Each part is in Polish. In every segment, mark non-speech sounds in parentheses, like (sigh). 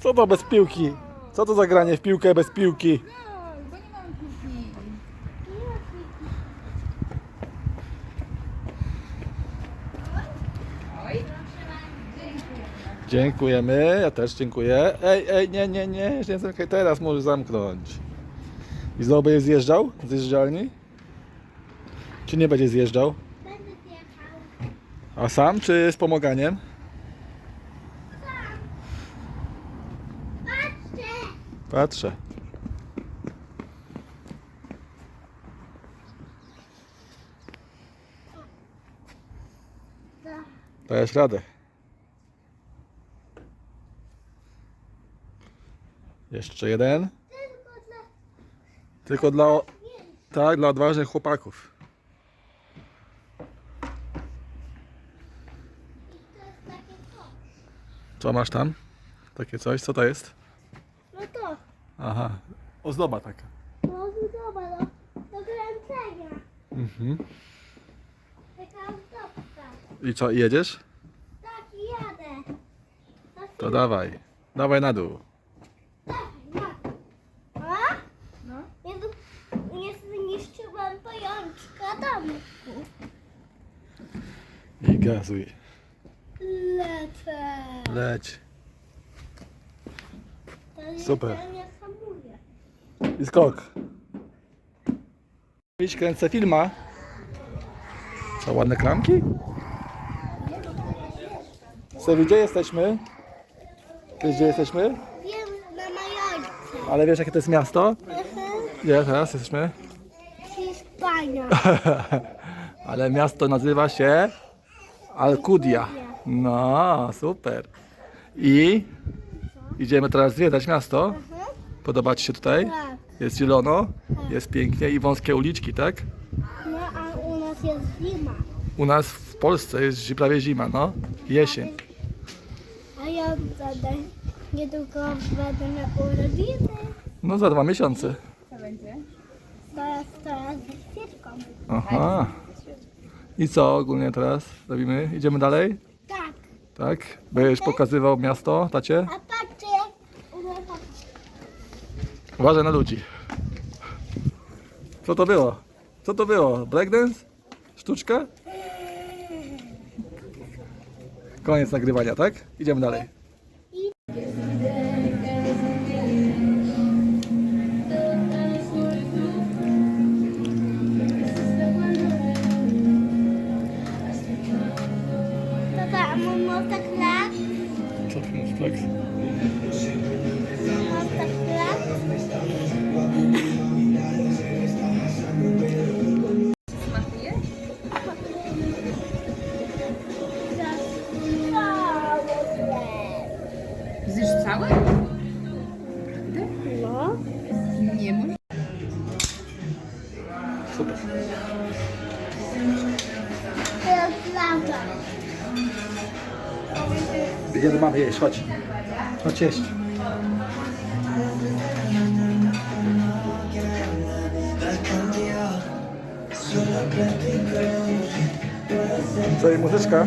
Co to bez piłki? Co to za granie w piłkę bez piłki? Bo nie piłki. Oj. Dziękujemy, ja też dziękuję. Ej, ej, nie, nie, nie, nie zamykaj, teraz możesz zamknąć. I znowu będzie zjeżdżał z zjeżdżalni? Czy nie będzie zjeżdżał? Będę zjechał. A sam, czy z pomaganiem? Patrzę. Da. Dajesz radę. Jeszcze jeden. Tylko dla tak, dla odważnych chłopaków. Co masz tam? Takie coś, co to jest? No to. Aha, ozdoba taka. No zobacz, no. Do kręcenia. Mhm. Taka ozdobka. I co, jedziesz? Tak, jadę. Na To dawaj. Dawaj na dół. A? No. Nie, nie zniszczyłem pajączka domku. I gazuj. Lecę. Leć. Super. I skok. Idź kręcę filma. Co, ładne klamki? Sewi, gdzie jesteśmy? Wiesz, gdzie jesteśmy? Wiem na majorce. Ale wiesz, jakie to jest miasto? Mhm. Gdzie teraz jesteśmy? Hiszpania. (laughs) Ale miasto nazywa się Alcudia. No, super. I idziemy teraz zwiedzać miasto. Mhm. Podoba Ci się tutaj? Tak. Jest zielono, jest pięknie i wąskie uliczki, tak? No a u nas jest zima. U nas w Polsce jest zi- prawie zima, no. Jesień. A ja będę niedługo będę na urodziny. No za dwa miesiące. Co będzie? Teraz, teraz ze świeczką. Aha. I co ogólnie teraz robimy? Idziemy dalej? Tak. Tak? Będziesz pokazywał miasto, tacie? A patrzcie jak u nas Uważaj na ludzi. Co to było? Co to było? Breakdance? Sztuczka? Koniec nagrywania, tak? Idziemy dalej. Tata, a mostek lat? Co ty masz, flex? Smakuje? Zjesz całe? No. Nie może. Super. Teraz lawa. Idziemy, mamy jeść, chodź. Chodź jeść. Co i muzyczka?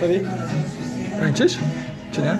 Sari? Tańczysz? Czy nie?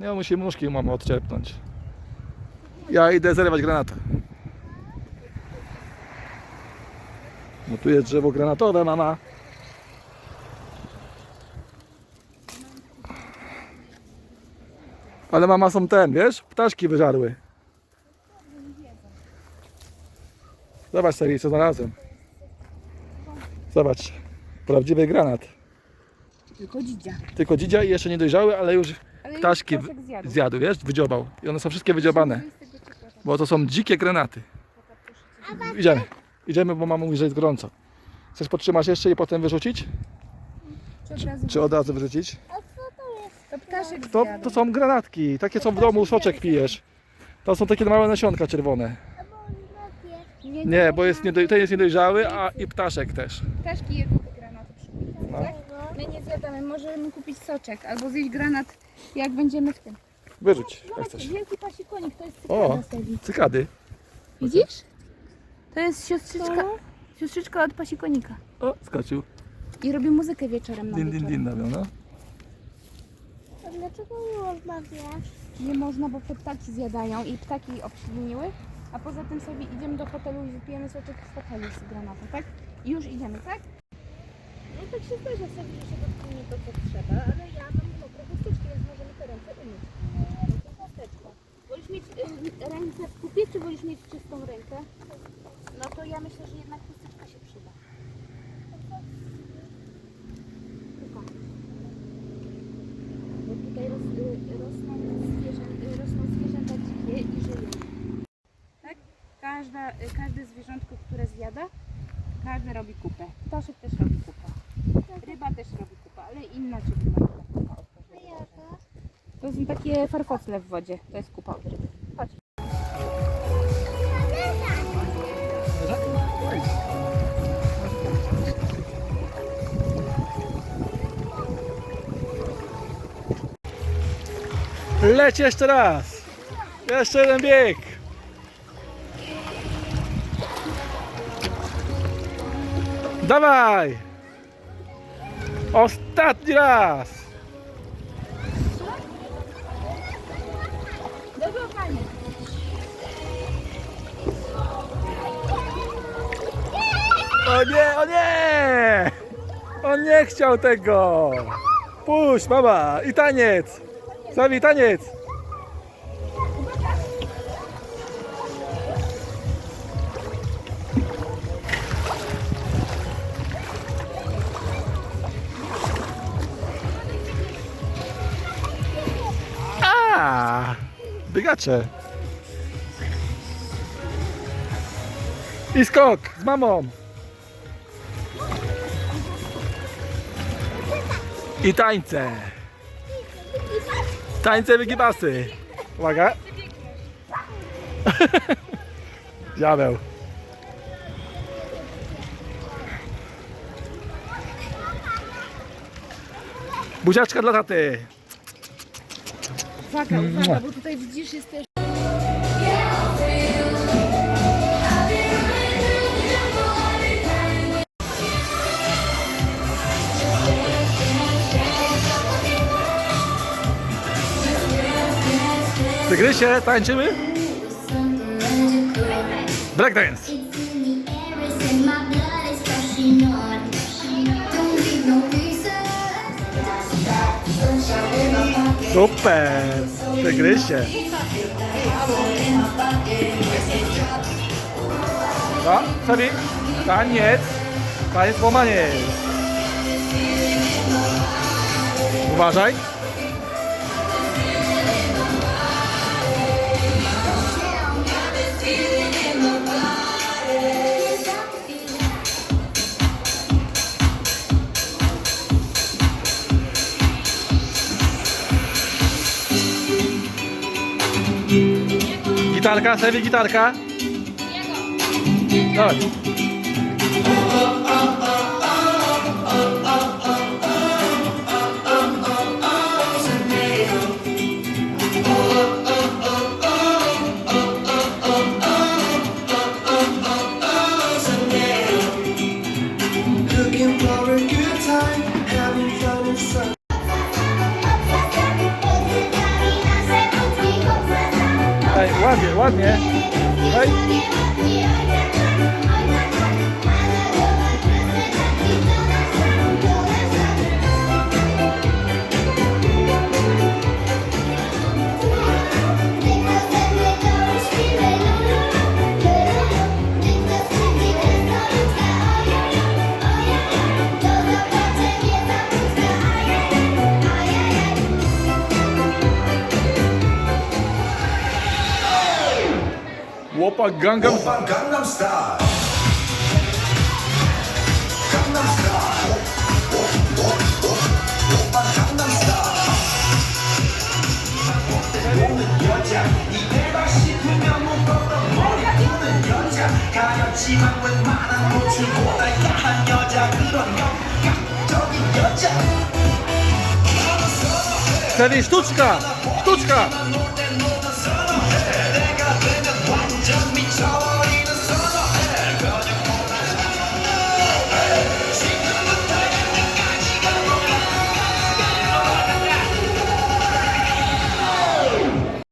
Nie musi muszki mamy odczerpnąć. Ja idę zerwać granatę. No tu jest drzewo granatowe, mama. Ale mama są ten, wiesz? Ptaszki wyżarły. Zobacz Seri, co znalazłem. Zobacz. Prawdziwy granat. Tylko dzidzia. Tylko dzidzia i jeszcze nie dojrzały, ale już ptaszki zjadł. zjadł, wiesz? Wydziobał. I one są wszystkie wydziobane. Bo to są dzikie granaty. Idziemy. Idziemy, bo mama mówi, że jest gorąco. Chcesz podtrzymać jeszcze i potem wyrzucić? Czy od razu- Czy od razu wyrzucić? A co to jest? To ptaszek To, zjadł. to są granatki. Takie co w domu soczek pijesz. To są takie małe nasionka czerwone. Nie, bo jest niedoj, ten jest niedojrzały, a i ptaszek też. Ptaszki jedzą No. tak? My nie zjadamy, możemy kupić soczek albo zjeść granat jak będziemy w tym. Wyrzuć, jak Zobaczcie, chcesz. wielki pasikonik, to jest O. cykada. Cykady. Widzisz? To jest siostrzyczka, siostrzyczka od pasikonika. O, skoczył. I robi muzykę wieczorem na Din, din, din, nawiał, no. A dlaczego nie rozmawiasz? Nie można, bo te ptaki zjadają i ptaki obśliniły. A poza tym sobie idziemy do hotelu i wypijemy soczek z hotelu z granatu, tak? I już idziemy, tak? Tak się zdarza sobie, że się dotknie to, co trzeba, ale ja mam mokre chusteczki, więc możemy te ręce umyć. Chusteczką. Wolisz mieć y, ręce w kupie, czy wolisz mieć czystą rękę? No to ja myślę, że jednak chusteczka się przyda. Tylko. Bo tutaj ros, y, rosną, zwierzę, y, rosną zwierzęta dzikie i żyją. Tak? Każda, y, każde zwierzątko, które zjada, każde robi kupę. Ptaszek też robi kupę. Ryba też robi kupę, ale inna czy kupa kupa to są takie farfocle w wodzie. To jest kupa od ryby. Chodź. Leć jeszcze raz. Jeszcze jeden bieg. Dawaj. Ostatni raz. O nie, o nie! On nie chciał tego! Puść, mama! I taniec! Sawi, taniec! Biegacze! I skok z mamą! I tańce. Tańce wygibasy. Uwaga. (laughs) Diabeł. Buziaczka dla taty. Uwaga, uwaga, bo tutaj widzisz jest też... Tygrysie, tańczymy? Breakdance. Super. Tygrysie. No, Sabi. Taniec. Taniec łamaniec. Uważaj. guitarra cá, serve de guitarra. Olha. Łopak Gangnam 오빤 강남 스타일 강남 스타일 오빤 강남 스타일 보는 여자 이대가 싶으면 묶어도 머리 푸는 여자 가렸지만 웬만한 노출보다 야한 여자 그런 감각적인 여자 Wtedy sztuczka! Sztuczka! 노래